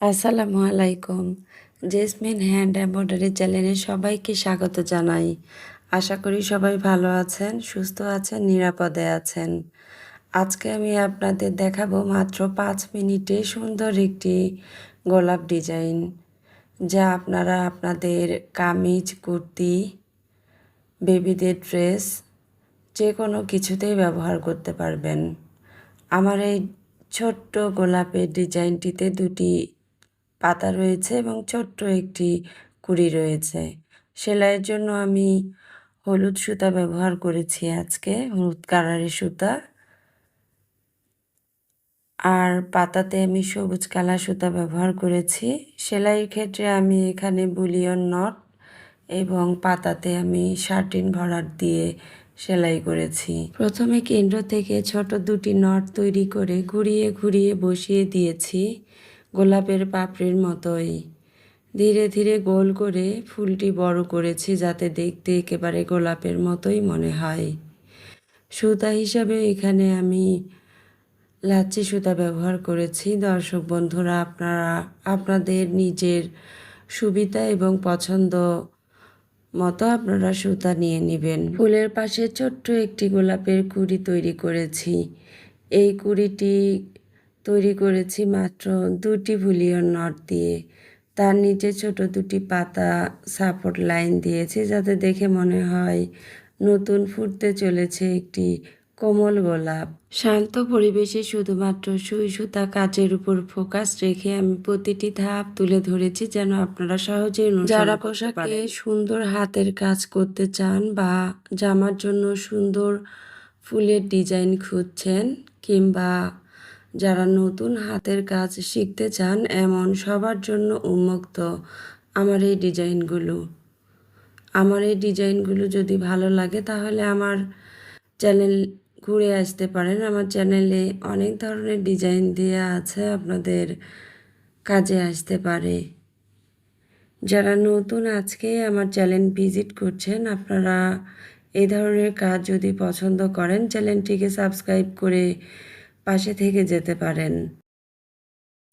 আসসালামু আলাইকুম। Jasmine hand embroidery চ্যানেলে সবাইকে স্বাগত জানাই। আশা করি সবাই ভালো আছেন, সুস্থ আছেন, নিরাপদে আছেন। আজকে আমি আপনাদের দেখাবো মাত্র পাঁচ মিনিটে সুন্দর একটি গোলাপ ডিজাইন, যা আপনারা আপনাদের কামিজ, কুর্তি, বেবিদের ড্রেস যে কোনো কিছুতেই ব্যবহার করতে পারবেন। আমার এই ছোট্ট গোলাপের ডিজাইনটিতে দুটি পাতা রয়েছে এবং ছোট্ট একটি কুড়ি রয়েছে। সেলাইয়ের জন্য আমি হলুদ সুতা ব্যবহার করেছি আজকে, হলুদ কালারের সুতা। আর পাতাতে আমি সবুজ কালার সুতা ব্যবহার করেছি। সেলাইয়ের ক্ষেত্রে আমি এখানে বুলিয়ন নট এবং পাতাতে আমি শার্টিন ভরাট দিয়ে সেলাই করেছি। প্রথমে কেন্দ্র থেকে ছোট দুটি নট তৈরি করে ঘুরিয়ে ঘুরিয়ে বসিয়ে দিয়েছি। গোলাপের পাপড়ির মতোই। ধীরে ধীরে গোল করে ফুলটি বড় করেছি যাতে দেখতে একেবারে গোলাপের মতোই মনে হয়। সুতা হিসাবে এখানে আমি লাচ্ছি সুতা ব্যবহার করেছি। দর্শক বন্ধুরা, আপনারা, আপনাদের নিজের সুবিধা এবং পছন্দ মতো আপনারা সুতা নিয়ে নেবেন। ফুলের পাশে ছোট্ট একটি গোলাপের কুড়ি তৈরি করেছি। এই কুড়িটি তৈরি করেছি মাত্র দুটি ভুলিয়ন নট দিয়ে। তার নিচে ছোট দুটি পাতা সাপোর্ট লাইন দিয়েছি যাতে দেখে মনে হয় নতুন ফুটতে চলেছে একটি কোমল গোলাপ। শান্ত পরিবেশে শুধুমাত্র সুই সুতা কাচের উপর ফোকাস রেখে আমি প্রতিটি ধাপ তুলে ধরেছি যেন আপনারা সহজেই যারা পোশাকে সুন্দর হাতের কাজ করতে চান বা জামার জন্য সুন্দর ফুলের ডিজাইন খুঁজছেন কিংবা যারা নতুন হাতের কাজ শিখতে চান, এমন সবার জন্য উন্মুক্ত আমার এই ডিজাইনগুলো। আমার এই ডিজাইনগুলো যদি ভালো লাগে, তাহলে আমার চ্যানেল ঘুরে আসতে পারেন। আমার চ্যানেলে অনেক ধরনের ডিজাইন দেওয়া আছে, আপনাদের কাজে আসতে পারে। যারা নতুন আজকে আমার চ্যানেল ভিজিট করছেন, আপনারা এই ধরনের কাজ যদি পছন্দ করেন, চ্যানেলটিকে সাবস্ক্রাইব করে পাশে থেকে যেতে পারেন।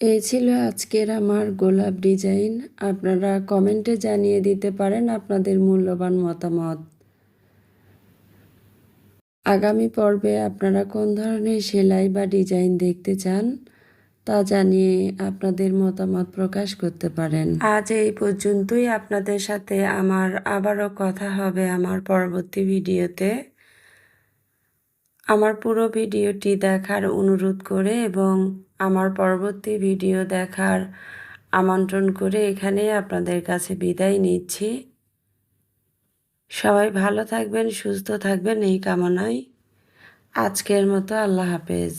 এই ছিল আজকের আমার গোলাপ ডিজাইন। আপনারা কমেন্টে জানিয়ে দিতে পারেন আপনাদের মূল্যবান মতামত। আগামী পর্বে আপনারা কোন ধরনের সেলাই বা ডিজাইন দেখতে চান, তা জানিয়ে আপনাদের মতামত প্রকাশ করতে পারেন। আজ এই পর্যন্তই। আপনাদের সাথে আমার আবারও কথা হবে আমার পরবর্তী ভিডিওতে। আমার পুরো ভিডিওটি দেখার অনুরোধ করে এবং আমার পরবর্তী ভিডিও দেখার আমন্ত্রণ করে এখানে আপনাদের কাছে বিদায় নিচ্ছি। সবাই ভালো থাকবেন, সুস্থ থাকবেন, এই কামনায় আজকের মতো আল্লাহ হাফেজ।